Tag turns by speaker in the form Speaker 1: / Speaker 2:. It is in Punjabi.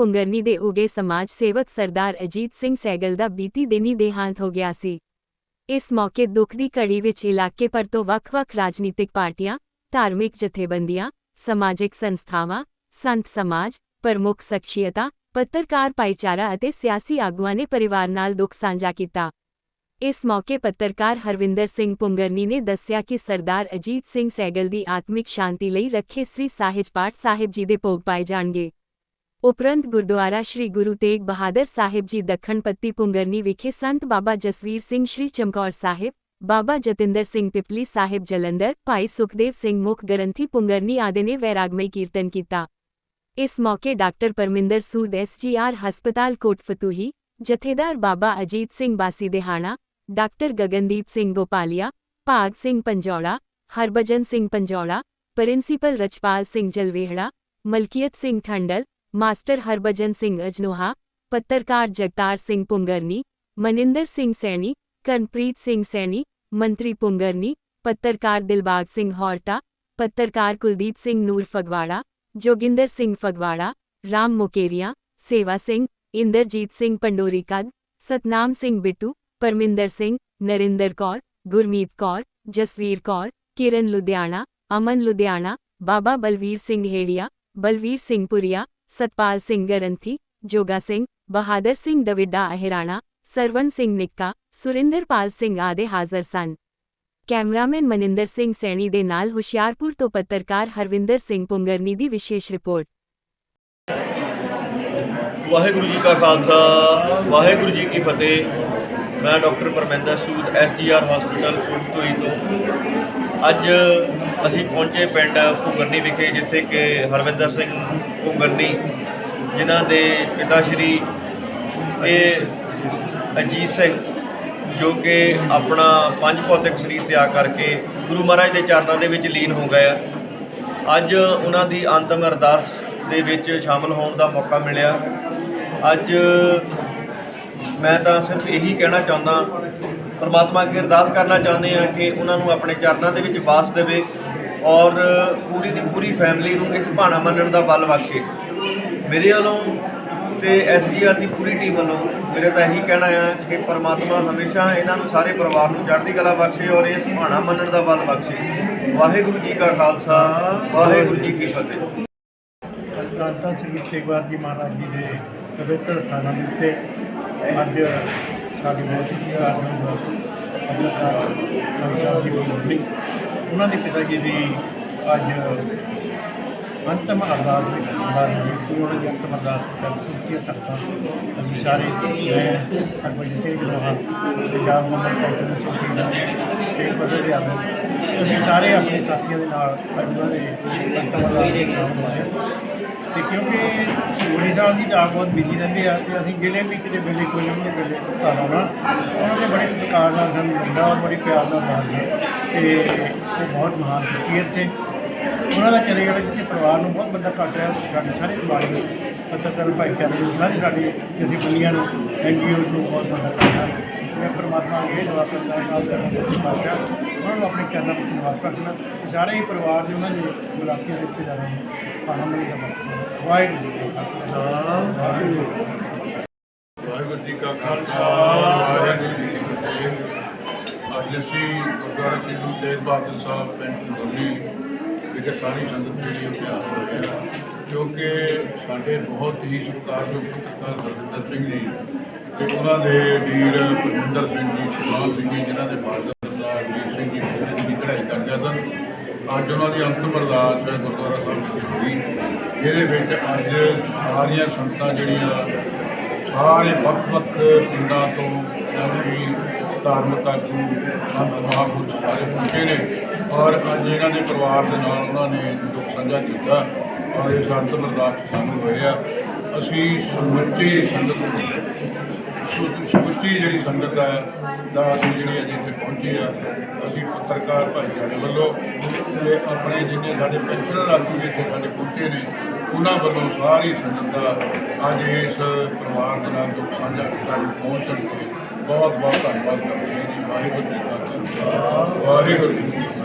Speaker 1: ਪੁੰਗਰਨੀ ਦੇ ਉਗੇ ਸਮਾਜ ਸੇਵਕ ਸਰਦਾਰ ਅਜੀਤ ਸਿੰਘ ਸੈਗਲ ਦਾ ਬੀਤੀ ਦਿਨੀ ਦੇਹਾਂਤ ਹੋ ਗਿਆ ਸੀ। ਇਸ ਮੌਕੇ ਦੁੱਖ ਦੀ ਘੜੀ ਵਿੱਚ ਇਲਾਕੇ ਭਰ ਤੋਂ ਵੱਖ-ਵੱਖ ਰਾਜਨੀਤਿਕ ਪਾਰਟੀਆਂ, ਧਾਰਮਿਕ ਜਥੇਬੰਦੀਆਂ, ਸਮਾਜਿਕ ਸੰਸਥਾਵਾਂ, ਸੰਤ ਸਮਾਜ, ਪ੍ਰਮੁੱਖ ਸ਼ਖਸੀਅਤਾਂ, ਪੱਤਰਕਾਰ ਭਾਈਚਾਰਾ ਅਤੇ ਸਿਆਸੀ ਆਗੂਆਂ ਨੇ ਪਰਿਵਾਰ ਨਾਲ ਦੁੱਖ ਸਾਂਝਾ ਕੀਤਾ। ਇਸ ਮੌਕੇ ਪੱਤਰਕਾਰ ਹਰਵਿੰਦਰ ਸਿੰਘ ਪੁੰਗਰਨੀ ਨੇ ਦੱਸਿਆ ਕਿ ਸਰਦਾਰ ਅਜੀਤ ਸਿੰਘ ਸੈਗਲ ਦੀ ਆਤਮਿਕ ਸ਼ਾਂਤੀ ਲਈ ਰੱਖੇ ਸ੍ਰੀ ਸਾਹਿਜ ਪਾਠ ਸਾਹਿਬ ਜੀ ਦੇ ਭੋਗ ਪਾਏ ਜਾਣਗੇ। ਉਪਰੰਤ ਗੁਰਦੁਆਰਾ ਸ੍ਰੀ ਗੁਰੂ ਤੇਗ ਬਹਾਦਰ ਸਾਹਿਬ ਜੀ ਦੱਖਣ ਪੱਤੀ ਪੁੰਗਰਨੀ ਵਿਖੇ ਸੰਤ ਬਾਬਾ ਜਸਵੀਰ ਸਿੰਘ ਸ੍ਰੀ ਚਮਕੌਰ ਸਾਹਿਬ ਬਾਬਾ ਜਤਿੰਦਰ ਸਿੰਘ ਪਿਪਲੀ ਸਾਹਿਬ ਜਲੰਧਰ ਭਾਈ ਸੁਖਦੇਵ ਸਿੰਘ ਮੁਖ ਗ੍ਰੰਥੀ ਪੁੰਗਰਨੀ ਆਦਿ ਨੇ ਵੈਰਾਗਮਈ ਕੀਰਤਨ ਕੀਤਾ ਇਸ ਮੌਕੇ ਡਾਕਟਰ ਪਰਮਿੰਦਰ ਸੂਦ ਐਸਜੀਆਰ ਹਸਪਤਾਲ ਕੋਟਫਤੂਹੀ ਜਥੇਦਾਰ Baba Ajit Singh Basi Dehana doctor Gagandeep Singh Gopalia Bhag Singh Panjaura Harbhajan Singh Panjaura principal Rachpal Singh Jalvehra Malkiat Singh Thandal master Harbhajan Singh Ajnoha ਪੱਤਰਕਾਰ ਜਗਤਾਰ ਸਿੰਘ ਪੁੰਗਰਨੀ ਮਨਿੰਦਰ ਸਿੰਘ ਸੈਣੀ ਕਰਨਪ੍ਰੀਤ ਸਿੰਘ ਸੈਣੀ ਮੰਤਰੀ ਪੁੰਗਰਨੀ ਪੱਤਰਕਾਰ ਦਿਲਬਾਗ ਸਿੰਘ ਹੌਰਟਾ ਪੱਤਰਕਾਰ ਕੁਲਦੀਪ ਸਿੰਘ ਨੂਰ ਫਗਵਾੜਾ ਜੋਗਿੰਦਰ ਸਿੰਘ ਫਗਵਾੜਾ ਰਾਮ ਮੁਕੇਰੀਆ ਸੇਵਾ ਸਿੰਘ ਇੰਦਰਜੀਤ ਸਿੰਘ ਪੰਡੋਰੀ ਕਦ ਸਤਨਾਮ ਸਿੰਘ ਬਿੱਟੂ ਪਰਮਿੰਦਰ ਸਿੰਘ ਨਰਿੰਦਰ ਕੌਰ ਗੁਰਮੀਤ ਕੌਰ ਜਸਵੀਰ ਕੌਰ ਕਿਰਨ ਲੁਧਿਆਣਾ ਅਮਨ ਲੁਧਿਆਣਾ ਬਾਬਾ ਬਲਵੀਰ ਸਿੰਘ ਹੇੜੀਆ ਬਲਵੀਰ ਸਿੰਘ ਪੁਰੀਆ ਸਤਪਾਲ ਸਿੰਘ ਗਰੰਥੀ, ਜੋਗਾ ਸਿੰਘ, ਬਹਾਦਰ ਸਿੰਘ ਦਵਿੱਡਾ ਅਹਿਰਾਣਾ ਸਰਵਨ ਸਿੰਘ ਨਿੱਕਾ, ਸੁਰਿੰਦਰਪਾਲ ਸਿੰਘ ਆਦਿ ਹਾਜ਼ਰ ਸਨ। ਕੈਮਰਾਮੈਨ ਮਨਿੰਦਰ ਸਿੰਘ ਸੈਣੀ ਦੇ ਨਾਲ ਹੁਸ਼ਿਆਰਪੁਰ ਤੋਂ ਪੱਤਰਕਾਰ ਹਰਵਿੰਦਰ ਸਿੰਘ ਪੁੰਗਰਨੀ ਦੀ ਵਿਸ਼ੇਸ਼ ਰਿਪੋਰਟ।
Speaker 2: ਵਾਹਿਗੁਰੂ ਜੀ ਕਾ ਖਾਲਸਾ, ਵਾਹਿਗੁਰੂ ਜੀ ਕੀ ਫਤਿਹ। ਮੈਂ doctor Parminder Sood SGR hospital Kotpuri ਤੋਂ। ਅੱਜ ਅਸੀਂ ਪਹੁੰਚੇ ਪਿੰਡ ਭੁਗਰਨੀ ਵਿਖੇ, ਜਿੱਥੇ ਕਿ ਹਰਵਿੰਦਰ ਸਿੰਘ ਭੁਗਰਨੀ ਜਿਨ੍ਹਾਂ ਦੇ ਪਿਤਾ ਸ਼੍ਰੀ ਇਹ ਅਜੀਤ ਸਿੰਘ, ਜੋ ਕਿ ਆਪਣਾ ਪੰਜ ਭੌਤਿਕ ਸਰੀਰ ਤਿਆਗ ਕਰਕੇ ਗੁਰੂ ਮਹਾਰਾਜ ਦੇ ਚਰਨਾਂ ਦੇ ਵਿੱਚ ਲੀਨ ਹੋ ਗਏ ਆ। ਅੱਜ ਉਹਨਾਂ ਦੀ ਅੰਤਮ ਅਰਦਾਸ ਦੇ ਵਿੱਚ ਸ਼ਾਮਲ ਹੋਣ ਦਾ ਮੌਕਾ ਮਿਲਿਆ। ਅੱਜ ਮੈਂ ਤਾਂ ਸਿਰਫ ਇਹੀ ਕਹਿਣਾ ਚਾਹੁੰਦਾ, ਪਰਮਾਤਮਾ ਅੱਗੇ ਅਰਦਾਸ ਕਰਨਾ ਚਾਹੁੰਦੇ ਆ ਕਿ ਉਹਨਾਂ ਨੂੰ ਆਪਣੇ ਚਰਨਾਂ ਦੇ ਵਿੱਚ ਵਾਸ ਦੇਵੇ। ਔਰ ਪੂਰੀ ਦੀ ਪੂਰੀ ਫੈਮਿਲੀ ਨੂੰ ਇਸ ਭਾਣਾ ਮੰਨਣ ਦਾ ਬਲ ਬਖਸ਼ੇ। ਮੇਰੇ ਵੱਲੋਂ ਤੇ ਐਸਜੀਆਰ ਦੀ ਪੂਰੀ ਟੀਮ ਵੱਲੋਂ ਮੇਰੇ ਤਾਂ ਇਹੀ ਕਹਿਣਾ ਆ ਕਿ ਪਰਮਾਤਮਾ ਹਮੇਸ਼ਾ ਇਹਨਾਂ ਨੂੰ ਸਾਰੇ ਪਰਿਵਾਰ ਨੂੰ ਚੜ੍ਹਦੀ ਕਲਾ ਬਖਸ਼ੇ ਔਰ ਇਸ ਭਾਣਾ ਮੰਨਣ ਦਾ ਬਲ ਬਖਸ਼ੇ। ਵਾਹਿਗੁਰੂ ਜੀ ਕਾ ਖਾਲਸਾ, ਵਾਹਿਗੁਰੂ ਜੀ ਕੀ ਫਤਿਹ।
Speaker 3: ਕਾਂਤਾ ਸ੍ਰੀ ਸ਼ੇਖਵਾਰ ਜੀ ਮਹਾਰਾਜ ਜੀ ਦੇ ਪਵਿੱਤਰ ਸਥਾਨਾਂ ਦੇ ਉੱਤੇ ਅੱਜ ਸਾਡੀ ਬਹੁਤ ਹੀ। ਕਾਰਨ ਪੱਤਰਕਾਰ ਭਾਈ ਸਾਹਿਬ ਜੀ ਬੋਲੀ ਉਹਨਾਂ ਦੇ ਪਿਤਾ ਜੀ ਦੀ ਅੱਜ ਅੰਤਮ ਅਰਦਾਸ ਵਿੱਚ ਸਰਦਾਰ ਜੀ। ਸੀ ਉਹਨਾਂ ਦੀ ਅੰਤਮ ਅਰਦਾਸ ਕਰ ਸੁਣਤੀ ਤੱਕਾ ਅਸੀਂ ਸਾਰੇ ਮੈਂ ਹਰਭਜਨ ਸਿੰਘ ਜਨੋਹਾ ਪੰਜਾਬ ਮੰਡਲ ਕੌਂਸਲ ਸੁਣਤੀ ਦਾ ਤੇ ਬਦਲ ਰਿਹਾ ਅਸੀਂ ਸਾਰੇ ਆਪਣੇ ਸਾਥੀਆਂ ਦੇ ਨਾਲ ਅੱਜ ਉਹਨਾਂ ਦੇ ਅੰਤਮ ਅਰਦਾਸ ਵਿੱਚ ਸ਼ਾਮਲ ਹੋਏ ਤੇ ਕਿਉਂਕਿ ਸੂਰੀ ਸਾਹਿਬ ਜੀ ਤਾਂ ਬਹੁਤ ਬਿਜ਼ੀ ਰਹਿੰਦੇ ਆ ਤੇ ਅਸੀਂ ਜਿਹੜੇ ਵੀ ਕਿਤੇ ਵੇਲੇ ਕੋਈ ਨਾ ਕੋਈ ਵੇਲੇ ਘਰ ਆਉਣਾ, ਉਹਨਾਂ ਦੇ ਬੜੇ ਸਤਿਕਾਰ ਨਾਲ ਸਾਨੂੰ ਮਿਲਣਾ ਔਰ ਬੜੇ ਪਿਆਰ ਨਾਲ ਮਾਰਦੇ ਤੇ ਉਹ ਬਹੁਤ ਮਹਾਨ ਸ਼ਖਸੀਅਤ ਤੇ ਉਹਨਾਂ ਦਾ ਚਲੇ ਜਾਣਾ ਜਿੱਥੇ ਪਰਿਵਾਰ ਨੂੰ ਬਹੁਤ ਬੰਦਾ ਘੱਟ ਰਿਹਾ, ਸਾਡੇ ਸਾਰੇ ਪਰਿਵਾਰ ਨੂੰ ਪੱਤਰਕਾਰ ਭਾਈਚਾਰੇ ਨੂੰ, ਸਾਰੇ ਸਾਡੇ ਜਥੇਬੰਦੀਆਂ ਨੂੰ ਐਨਜੀਓ ਨੂੰ ਬਹੁਤ ਬੰਦਾ ਘੱਟ ਰਿਹਾ। ਮੈਂ ਪਰਮਾਤਮਾ ਅੱਗੇ ਦੁਆ ਕਰਦਾ ਹਾਂ ਕਿ ਉਹਨਾਂ ਨੂੰ ਆਪਣੇ ਚਰਨਾਂ ਵਿੱਚ ਨਿਵਾਸ ਕਰਨਾ ਤੇ ਸਾਰੇ ਹੀ ਪਰਿਵਾਰ ਦੇ ਉਹਨਾਂ ਦੇ ਮੁਲਾਕਾਤੀ ਰਿਸ਼ਤੇਦਾਰਾਂ ਨੂੰ। ਪਾਣਾ ਮਿਲ ਦਾ ਵਾਹਿਗੁਰੂ ਜੀ ਕਾ ਖਾਲਸਾ। ਵਾਹਿਗੁਰੂ
Speaker 4: ਵਾਹਿਗੁਰੂ ਜੀ ਕਾ ਖਾਲਸਾ ਵਾਹਿਗੁਰੂ ਜੀ ਕੀ ਫਤਿਹ ਅੱਜ ਅਸੀਂ ਗੁਰਦੁਆਰਾ ਸ੍ਰੀ ਗੁਰੂ ਤੇਗ ਬਹਾਦਰ ਸਾਹਿਬ ਪਿੰਡ ਢੋਲੀ ਵਿਖੇ ਸਾਰੀ ਸੰਗਤ ਜਿਹੜੀ ਉਹ ਤਿਆਰ ਹੋਈ ਹੈ ਕਿਉਂਕਿ ਸਾਡੇ ਬਹੁਤ ਹੀ ਸਤਿਕਾਰਯੋਗ ਪੱਤਰਕਾਰ ਹਰਵਿੰਦਰ ਸਿੰਘ ਜੀ ਤੇ ਉਹਨਾਂ ਦੇ ਵੀਰ ਪਰਮਿੰਦਰ ਸਿੰਘ ਜੀ ਸੁਭਾਨ ਸਿੰਘ ਜੀ, ਜਿਨ੍ਹਾਂ ਦੇ ਫਾਦਰ ਸਰਦਾਰ ਵੀਰ ਸਿੰਘ ਜੀ ਪਿਛਲੇ ਦੀ ਚੜ੍ਹਾਈ ਕਰਦੇ ਸਨ। ਅੱਜ ਉਹਨਾਂ ਦੀ ਅੰਤਮ ਅਰਦਾਸ ਗੁਰਦੁਆਰਾ ਸਾਹਿਬ ਵਿੱਚ ਹੋਈ ਇਹਦੇ ਵਿੱਚ ਅੱਜ ਸਾਰੀਆਂ ਸੰਗਤਾਂ ਜਿਹੜੀਆਂ, ਸਾਰੇ ਵੱਖ-ਵੱਖ ਪਿੰਡਾਂ ਤੋਂ ਕਾਫੀ ਧਾਰਮਿਕ ਆਗੂ ਸੰਤ ਮਹਾਂਪੁਰਖ ਸਾਰੇ ਪਹੁੰਚੇ ਨੇ। ਔਰ ਅੱਜ ਇਹਨਾਂ ਦੇ ਪਰਿਵਾਰ ਦੇ ਨਾਲ ਉਹਨਾਂ ਨੇ ਦੁੱਖ ਸਾਂਝਾ ਕੀਤਾ। ਔਰ ਇਹ ਸੰਤ ਅਰਦਾਸ ਸਾਨੂੰ ਹੋਏ ਆ। ਅਸੀਂ ਸਮੁੱਚੀ ਸੰਗਤ ਸੁ- ਸਮੁੱਚੀ ਜਿਹੜੀ ਸੰਗਤ ਹੈ, ਦਾ ਅਸੀਂ ਜਿਹੜੀ ਅੱਜ ਇੱਥੇ ਪਹੁੰਚੇ ਆ, ਅਸੀਂ ਪੱਤਰਕਾਰ ਭਾਈਚਾਰੇ ਵੱਲੋਂ ਤੇ ਆਪਣੇ ਜਿੰਨੇ ਸਾਡੇ ਪੈਨਸ਼ਨਰ ਆਗੂ ਇੱਥੇ ਸਾਡੇ ਪਹੁੰਚੇ ਨੇ, ਉਹਨਾਂ ਵੱਲੋਂ ਸਾਰੀ ਸੰਗਤ ਦਾ ਅੱਜ ਇਸ ਪਰਿਵਾਰ ਦੇ ਨਾਲ ਦੁੱਖ ਸਾਂਝਾ ਕੀਤਾ ਨੂੰ ਪਹੁੰਚਣ ਤੇ ਬਹੁਤ ਬਹੁਤ ਧੰਨਵਾਦ ਕਰਦੇ ਹਾਂ ਜੀ। ਵਾਹਿਗੁਰੂ ਜੀ ਕਾ ਖਾਲਸਾ। ਵਾਹਿਗੁਰੂ ਜੀ